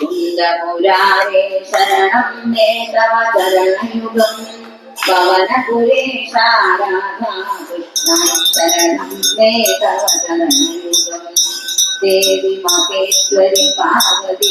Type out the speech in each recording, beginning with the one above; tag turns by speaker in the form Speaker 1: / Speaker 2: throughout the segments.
Speaker 1: कुन्दमुरारे शरणं मे तव चरणयुगं पवनपुरेशा राधा कृष्णा शरणं मे तव चरणयुगं देवि महेश्वरि पार्वति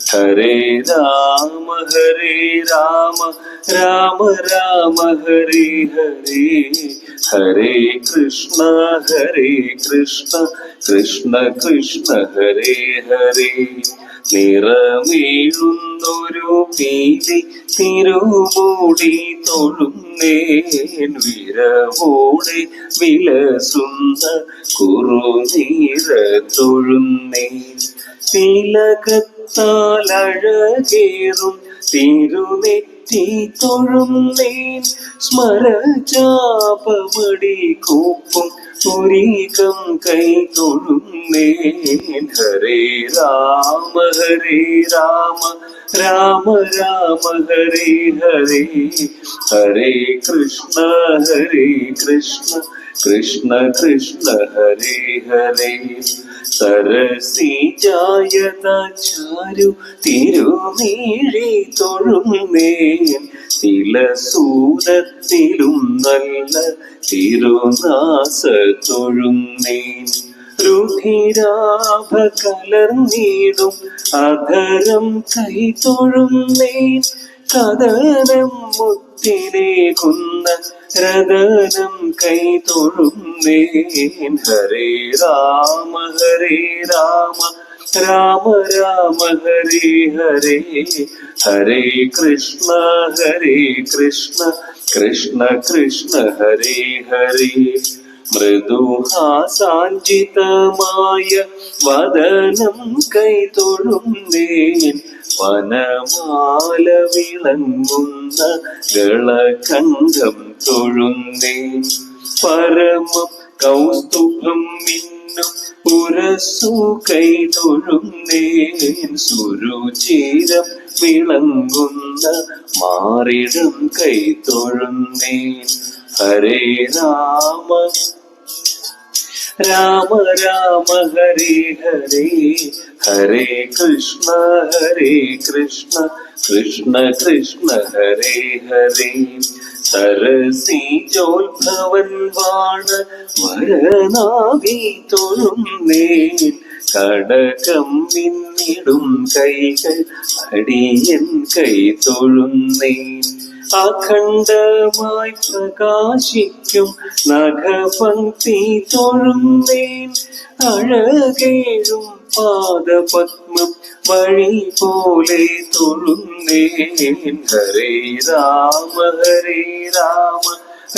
Speaker 2: ഹരേ രാമ ഹരേ രാമ രാമ രാമ ഹരേ ഹരേ. ഹരേ കൃഷ്ണ ഹരേ കൃഷ്ണ കൃഷ്ണ കൃഷ്ണ ഹരേ ഹരേ. നിറമേഴുന്നൊരു പീലി തിരുമൂടി തൊഴുന്നേൻ വിരവോടെ വിലസുന്ന കുറുനീര തൊഴുന്നേൻ. തിലകത്താലഴകേറും തിരുനെറ്റി തൊഴുന്നേൻ സ്മരചാപമടി കൂപ്പും പുരീകം കൈ തൊഴുന്നേൻ. ഹരേ രാമ ഹരേ രാമ രാമ രാമ ഹരേ ഹരേ. ഹരേ കൃഷ്ണ ഹരേ കൃഷ്ണ കൃഷ്ണ കൃഷ്ണ ഹരേ ഹരേ. സരസി ജായതാചാരു തിരുമീഴി തൊഴുന്നേൻ. തിലസൂരത്തിലും നല്ല തിരുനാസ തൊഴുന്നേൻ. രുധിരാഭ കലർന്നീടും അധരം കൈ തൊഴുന്നേൻ. കഥനം മുത്തിലേകുന്ന രതനം കൈ തൊഴുന്നേൻ. ഹരേ രാമ ഹരേ രാമ രാമ രാമ ഹരേ ഹരേ. ഹരേ കൃഷ്ണ ഹരേ കൃഷ്ണ കൃഷ്ണ കൃഷ്ണ ഹരേ ഹരേ. മൃദുഹാസാഞ്ചിതമായ വദനം കൈ തൊഴുന്നേൻ. വനമാല വിളങ്ങുന്ന ഗളകണ്ഠം തൊഴുന്നേ. പരമം കൗസ്തുഭം മിന്നും പുരസുഖൈ കൈ തൊഴുന്നേൻ. സുരുചിരം വിളങ്ങുന്ന മാറിടം കൈ തൊഴുന്നേൻ. ഹരേ രാമ. രാമ രാമ ഹരേ ഹരേ. ഹരേ കൃഷ്ണ ഹരേ കൃഷ്ണ കൃഷ്ണ കൃഷ്ണ ഹരേ ഹരേ. സരസി ജോത്ഭവൻ വാണ വരനാഭി തൊഴുന്നേൻ. കടകം മിന്നിടും കൈകൾ അടിയൻ കൈ തൊഴുന്നേൻ. അഖണ്ഡമായി പ്രകാശിക്കും നഖപങ്ക്തി തൊഴുന്നേൻ അഴകേഴും പാദപത്മം വഴി പോലെ തൊഴുന്നേൻ ഹരേ രാമ ഹരേ രാമ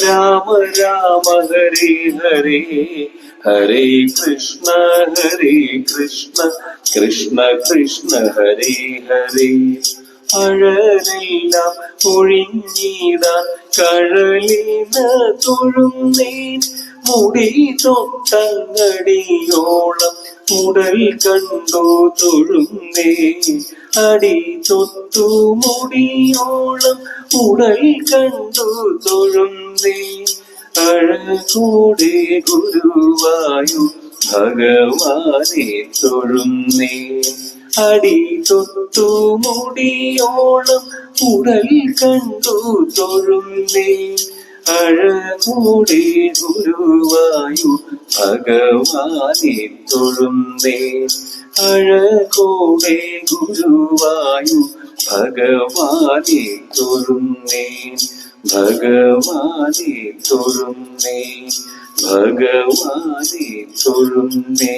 Speaker 2: രാമ രാമ ഹരേ ഹരേ. ഹരേ കൃഷ്ണ ഹരേ കൃഷ്ണ കൃഷ്ണ കൃഷ്ണ ഹരേ ഹരേ. അഴലെല്ലാം ഒഴിഞ്ഞിടാൻ കഴലിന് തൊഴുന്നേൻ മുടി തൊട്ടങ്ങടിയോളം ഉടൽ കണ്ടു തൊഴുന്നേ അടി തൊത്തു മുടിയോളം ഉടൽ കണ്ടു തൊഴുന്നേ അഴകൂടെ ഗുരുവായു ഭഗവാനെ തൊഴുന്നേൻ. അടി തൊത്തു മുടിയോളം ഉടൽ കണ്ടു തൊഴുന്നേ അഴകൂടെ ഗുരുവായു ഭഗവാനെ തൊഴുന്നേ അഴകൂടെ ഗുരുവായു ഭഗവാനെ തൊഴുന്നേ ഭഗവാനെ തൊഴുന്നേ ഭഗവാനെ തൊഴുന്നേ